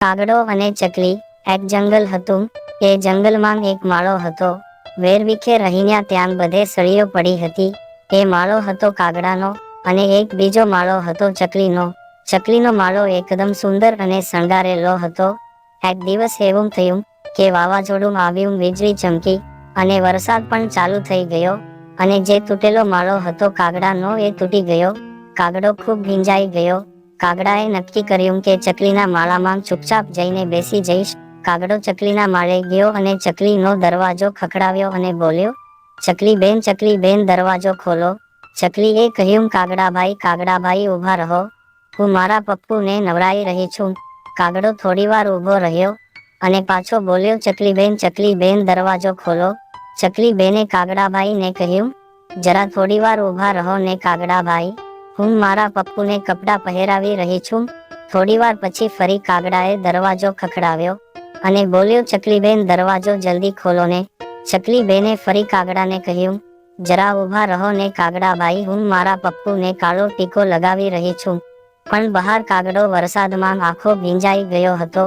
કાગડો અને ચકલી એક જંગલ હતું. એ જંગલમાં એક માળો હતો. વેરવિખે રહીને ત્યાં બધે સળીઓ પડી હતી. એ માળો હતો કાગડાનો અને એક બીજો માળો હતો ચકલીનો. ચકલીનો માળો એકદમ સુંદર અને શણગારેલો હતો. એક દિવસ એવું થયું કે વાવાઝોડું આવ્યું, વીજળી ચમકી અને વરસાદ પણ ચાલુ થઈ ગયો અને જે તૂટેલો માળો હતો કાગડાનો એ તૂટી ગયો. કાગડો ખૂબ ભીંજાઈ ગયો. કાગડાએ નક્કી કર્યું કે ચકલીના માળામાં ચૂપચાપ જઈને બેસી જઈશ. કાગડો ચકલીના માળે ગયો અને ચકલીનો દરવાજો ખખડાવ્યો અને બોલ્યો, ચકલી બેન ચકલી બેન, દરવાજો ખોલો. ચકલીએ કહ્યું, કાગડાભાઈ કાગડાભાઈ, ઊભા રહો. હું મારા પપ્પુને નવરાઈ રહી છું. કાગડો થોડીવાર ઊભો રહ્યો અને પાછો બોલ્યો, ચકલી બેન ચકલી બેન, દરવાજો ખોલો. ચકલી બેને કાગડાભાઈને કહ્યું, જરા થોડીવાર ઊભા રહો ને કાગડાભાઈ. હું મારા પપ્પુને કપડાં પહેરાવી રહી છું. થોડીવાર પછી ફરી કાગડાએ દરવાજો ખખડાવ્યો અને બોલ્યો, ચકલીબેન, દરવાજો જલ્દી ખોલો ને. ચકલીબેને ફરી કાગડાને કહ્યું, જરા ઊભા રહો ને કાગડાભાઈ હું મારા પપ્પુને કાળો ટીકો લગાવી રહી છું. પણ બહાર કાગડો વરસાદમાં આખો ભીંજાઈ ગયો હતો.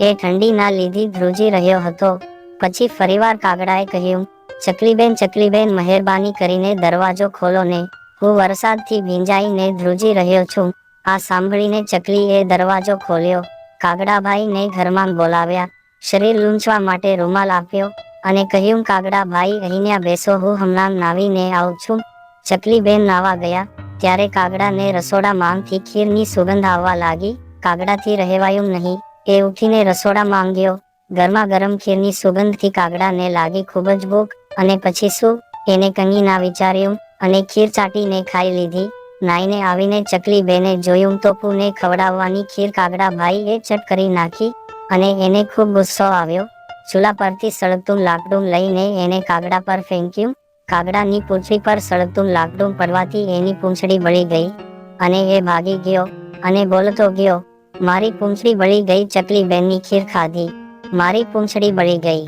એ ઠંડીના લીધી ધ્રુજી રહ્યો હતો. પછી ફરીવાર કાગડાએ કહ્યું, ચકલીબેન ચકલીબેન, મહેરબાની કરીને દરવાજો ખોલો ને. હું વરસાદથી ભીંજાઈને ધ્રુજી રહ્યો છું. આ સાંભળીને ચકલીએ દરવાજો ખોલ્યો. કાગડાભાઈને ઘરમાં બોલાવ્યા. શરીર લૂંછવા માટે રૂમાલ આપ્યો અને કહ્યું, કાગડાભાઈ અહીંયા બેસો. હું હમણાં નાવીને આવું છું. ચકલીબેન નાવા ગયા. ત્યારે કાગડાને રસોડામાંથી ખીરની સુગંધ આવવા લાગી. કાગડાથી રહેવાયું નહીં. એ ઉઠીને રસોડા માંગ્યો. ગરમા ગરમ ખીરની સુગંધથી કાગડાને લાગી ખૂબ જ ભૂખ. અને પછી શું? એને કંઈ ના વિચાર્યું. અને ખીર ચાટીને ખાઈ લીધી. નાઈને આવીને ચકલી બેને જોયું તો પૂને ખવડાવવાની ખીર કાગડા ભાઈ એ ચટ કરી નાખી અને એને ખૂબ ગુસ્સો આવ્યો. ચૂલા પરથી સળગતું લાકડું લઈને એને કાગડા પર ફેંક્યું. કાગડાની પૂંછડી પર સળગતું લાકડું પડવાથી એની પૂંછડી બળી ગઈ અને એ ભાગી ગયો અને બોલતો ગયો, મારી પૂંછડી બળી ગઈ ચકલી બેનની ખીર ખાધી. મારી પૂંછડી બળી ગઈ.